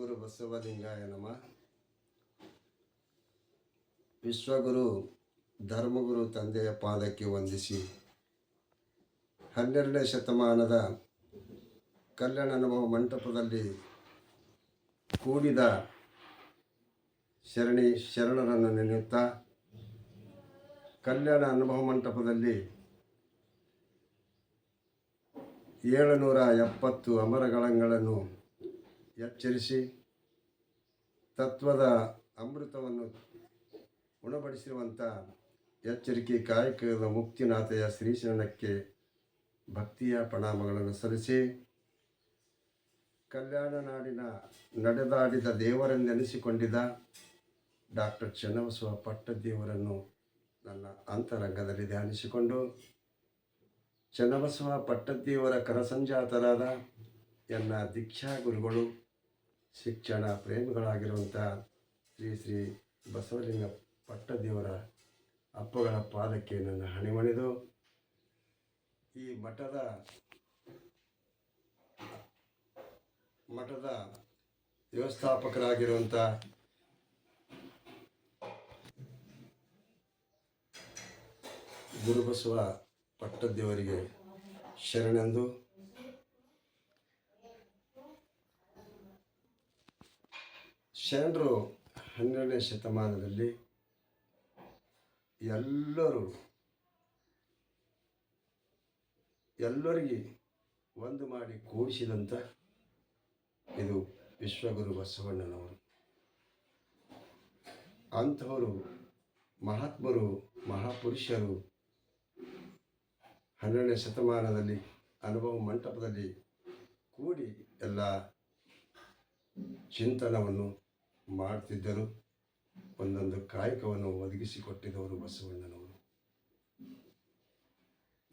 ಗುರು ಬಸವಲಿಂಗಾಯ ನಮ. ವಿಶ್ವಗುರು, ಧರ್ಮಗುರು ತಂದೆಯ ಪಾದಕ್ಕೆ ವಂದಿಸಿ ಹನ್ನೆರಡನೇ ಶತಮಾನದ ಕಲ್ಯಾಣ ಅನುಭವ ಮಂಟಪದಲ್ಲಿ ಕೂಡಿದ ಶರಣಿ ಶರಣರನ್ನು ನೆನೆಯುತ್ತಾ ಕಲ್ಯಾಣ ಅನುಭವ ಮಂಟಪದಲ್ಲಿ ಏಳುನೂರ ಎಪ್ಪತ್ತು ಅಮರಗಳಂಗಳನ್ನು ಎಚ್ಚರಿಸಿ ತತ್ವದ ಅಮೃತವನ್ನು ಉಣಬಡಿಸಿರುವಂಥ ಎಚ್ಚರಿಕೆ, ಕಾಯಕದ ಮುಕ್ತಿನಾಥೆಯ ಶ್ರೀಶರಣಕ್ಕೆ ಭಕ್ತಿಯ ಪ್ರಣಾಮಗಳನ್ನು ಸಲ್ಲಿಸಿ, ಕಲ್ಯಾಣ ನಾಡಿನ ನಡೆದಾಡಿದ ದೇವರೆಂದೆನಿಸಿಕೊಂಡಿದ್ದ ಡಾಕ್ಟರ್ ಚನ್ನಬಸವ ಪಟ್ಟದೇವರನ್ನು ನನ್ನ ಅಂತರಂಗದಲ್ಲಿ ಧ್ಯಾನಿಸಿಕೊಂಡು, ಚನ್ನಬಸವ ಪಟ್ಟದೇವರ ಕರಸಂಜಾತರಾದ ಎಲ್ಲ ದೀಕ್ಷಾ ಗುರುಗಳು ಶಿಕ್ಷಣ ಪ್ರೇಮಿಗಳಾಗಿರುವಂಥ ಶ್ರೀ ಶ್ರೀ ಬಸವಲಿಂಗ ಪಟ್ಟದೇವರ ಅಪ್ಪಗಳ ಪಾದಕ್ಕೆ ನನ್ನ ಹಣಿಮಣಿದು. ಈ ಮಠದ ಮಠದ ವ್ಯವಸ್ಥಾಪಕರಾಗಿರುವಂಥ ಗುರುಬಸವ ಪಟ್ಟದೇವರಿಗೆ ಶರಣೆಂದು. ಶರಣರು ಹನ್ನೆರಡನೇ ಶತಮಾನದಲ್ಲಿ ಎಲ್ಲರೂ, ಎಲ್ಲರಿಗೆ ಒಂದು ಮಾಡಿ ಕೂಡಿಸಿದಂಥ ಇದು ವಿಶ್ವಗುರು ಬಸವಣ್ಣನವರು. ಅಂಥವರು ಮಹಾತ್ಮರು, ಮಹಾಪುರುಷರು ಹನ್ನೆರಡನೇ ಶತಮಾನದಲ್ಲಿ ಅನುಭವ ಮಂಟಪದಲ್ಲಿ ಕೂಡಿ ಎಲ್ಲ ಚಿಂತನವನ್ನು ಮಾಡ್ತಿದ್ದರು ಒಂದೊಂದು ಕಾಯಕವನ್ನು ಒದಗಿಸಿಕೊಟ್ಟಿದ್ದವರು ಬಸವಣ್ಣನವರು.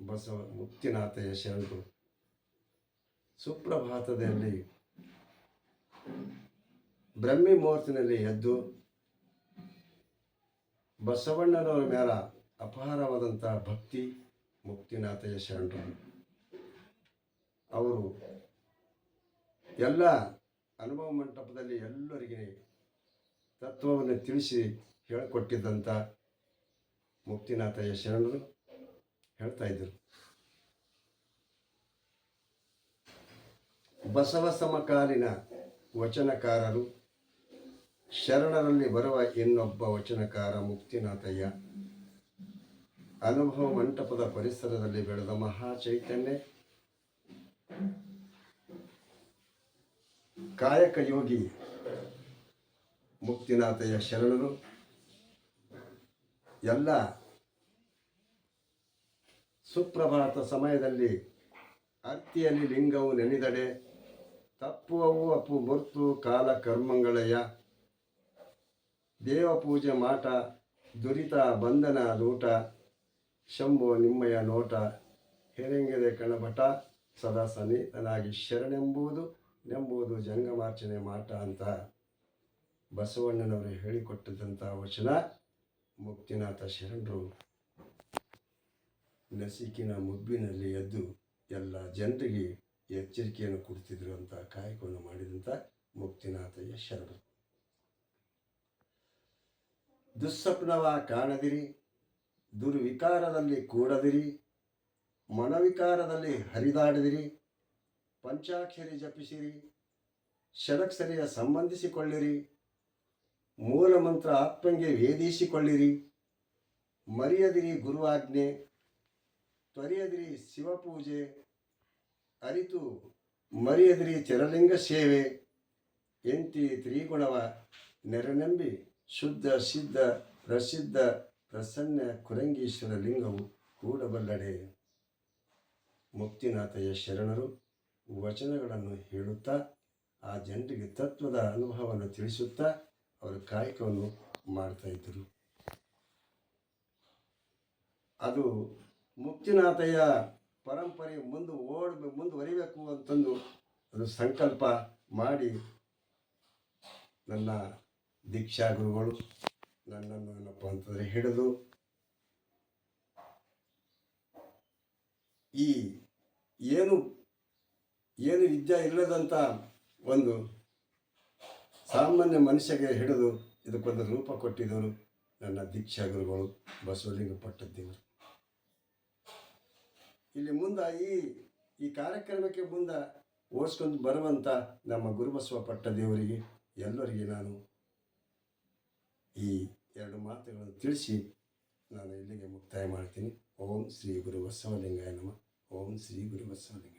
ಬಸವ ಮುಕ್ತಿನಾಥಯ ಶರಣರು ಸುಪ್ರಭಾತದಲ್ಲಿ ಬ್ರಹ್ಮಿ ಮುಹೂರ್ತಿನಲ್ಲಿ ಎದ್ದು ಬಸವಣ್ಣನವರ ಮೇಲ ಅಪಾರವಾದಂಥ ಭಕ್ತಿ ಮುಕ್ತಿನಾಥಯ ಶರಣರು ಅವರು ಎಲ್ಲ ಅನುಭವ ಮಂಟಪದಲ್ಲಿ ಎಲ್ಲರಿಗೆ ತತ್ವವನ್ನು ತಿಳಿಸಿ ಹೇಳಿಕೊಟ್ಟಿದ್ದಂಥ ಮುಕ್ತಿನಾಥಯ್ಯ ಶರಣರು ಹೇಳ್ತಾ ಇದ್ದರು ಬಸವ ಸಮಕಾಲೀನ ವಚನಕಾರರು, ಶರಣರಲ್ಲಿ ಬರುವ ಇನ್ನೊಬ್ಬ ವಚನಕಾರ ಮುಕ್ತಿನಾಥಯ್ಯ. ಅನುಭವ ಮಂಟಪದ ಪರಿಸರದಲ್ಲಿ ಬೆಳೆದ ಮಹಾ ಚೈತನ್ಯ. ಕಾಯಕ ಯೋಗಿ ಮುಕ್ತಿನಾಥಯ್ಯ ಶರಣರು, ಎಲ್ಲ ಸುಪ್ರಭಾತ ಸಮಯದಲ್ಲಿ ಅತ್ತಿಯಲ್ಲಿ ಲಿಂಗವು ನೆನೆದಡೆ, ತಪ್ಪುವವು ಅಪ್ಪು ಮುರ್ತು ಕಾಲ ಕರ್ಮಂಗಳಯ್ಯ. ದೇವ ಪೂಜೆ ಮಾಟ, ದುರಿತ ಬಂಧನ ಲೂಟ, ಶಂಭು ನಿಮ್ಮಯ ನೋಟ ಹೆರೆಂಗೆದೆ ಕಣಭಟ ಸದಾ ಸನ್ನಿಹಿತನಾಗಿ ಶರಣೆಂಬುದು, ನೆಂಬುದು ಜಂಗಮಾರ್ಚನೆ ಮಾಟ ಅಂತ. ಬಸವಣ್ಣನವರು ಹೇಳಿಕೊಟ್ಟಿದ್ದಂಥ ವಚನ ಮುಕ್ತಿನಾಥ ಶರಣರು ನಸಿಕಿನ ಮುಬ್ಬಿನಲ್ಲಿ ಎದ್ದು ಎಲ್ಲ ಜನರಿಗೆ ಎಚ್ಚರಿಕೆಯನ್ನು ಕೊಡ್ತಿದ್ರು ಅಂತ ಕಾಯಕವನ್ನು ಮಾಡಿದಂಥ ಮುಕ್ತಿನಾಥಯ್ಯ ಶರಣರು. ದುಸ್ಸಪ್ನವ ಕಾಣದಿರಿ, ದುರ್ವಿಕಾರದಲ್ಲಿ ಕೂಡದಿರಿ, ಮನವಿಕಾರದಲ್ಲಿ ಹರಿದಾಡದಿರಿ, ಪಂಚಾಕ್ಷರಿ ಜಪಿಸಿರಿ, ಷಡಕ್ಷರಿಯ ಸಂಬಂಧಿಸಿಕೊಳ್ಳಿರಿ ಮೂಲ ಮಂತ್ರ ಆತ್ಮಂಗೆ ವೇದಿಸಿಕೊಳ್ಳಿರಿ. ಮರೆಯದಿರಿ ಗುರುವಾಜ್ಞೆ ತೊರೆಯದಿರಿ ಶಿವಪೂಜೆ. ಅರಿತು ಮರೆಯದಿರಿ ಚರಲಿಂಗ ಸೇವೆ. ಎಂತಿ ತ್ರಿಗುಣವ ನೆರನಂಬಿ ಶುದ್ಧ ಸಿದ್ಧ ಪ್ರಸಿದ್ಧ ಪ್ರಸನ್ನ ಕುರಂಗೀಶ್ವರ ಲಿಂಗವು ಕೂಡಬಲ್ಲಡೆ. ಮುಕ್ತಿನಾಥಯ ಶರಣರು ವಚನಗಳನ್ನು ಹೇಳುತ್ತಾ, ಆ ಜನರಿಗೆ ತತ್ವದ ಅನುಭವವನ್ನು ತಿಳಿಸುತ್ತಾ ಅವರ ಕಾಯಕವನ್ನು ಮಾಡ್ತಾ ಇದ್ದರು ಅದು ಮುಕ್ತಿನಾಥಯ್ಯ ಪರಂಪರೆ ಮುಂದೆ ಓಡಬೇಕು ಮುಂದುವರಿಬೇಕು ಅಂತಂದು ಅದು ಸಂಕಲ್ಪ ಮಾಡಿ ನನ್ನ ದೀಕ್ಷಾ ಗುರುಗಳು ನನ್ನನ್ನು ಏನಪ್ಪ ಅಂತಂದರೆ ಹಿಡಿದು ಈ ಏನು ಏನು ವಿದ್ಯೆ ಇಲ್ಲದಂಥ ಒಂದು ಸಾಮಾನ್ಯ ಮನುಷ್ಯಗೆ ಹಿಡಿದು ಇದಕ್ಕೊಂದು ರೂಪ ಕೊಟ್ಟಿದ್ದವರು ನನ್ನ ದೀಕ್ಷಾ ಗುರುಗಳು ಬಸವಲಿಂಗ ಪಟ್ಟದ್ದೇವರು ಇಲ್ಲಿ ಮುಂದೆ ಈ ಈ ಕಾರ್ಯಕ್ರಮಕ್ಕೆ ಮುಂದೆ ಓಡಿಸ್ಕೊಂಡು ಬರುವಂಥ ನಮ್ಮ ಗುರುಬಸವ ಪಟ್ಟದೇವರಿಗೆ ಎಲ್ಲರಿಗೆ ನಾನು ಈ ಎರಡು ಮಾತುಗಳನ್ನು ತಿಳಿಸಿ ನಾನು ಇಲ್ಲಿಗೆ ಮುಕ್ತಾಯ ಮಾಡ್ತೀನಿ. ಓಂ ಶ್ರೀ ಗುರು ಬಸವಲಿಂಗಾಯ ನಮ. ಓಂ ಶ್ರೀ ಗುರು ಬಸವಲಿಂಗಾಯ ನಮಃ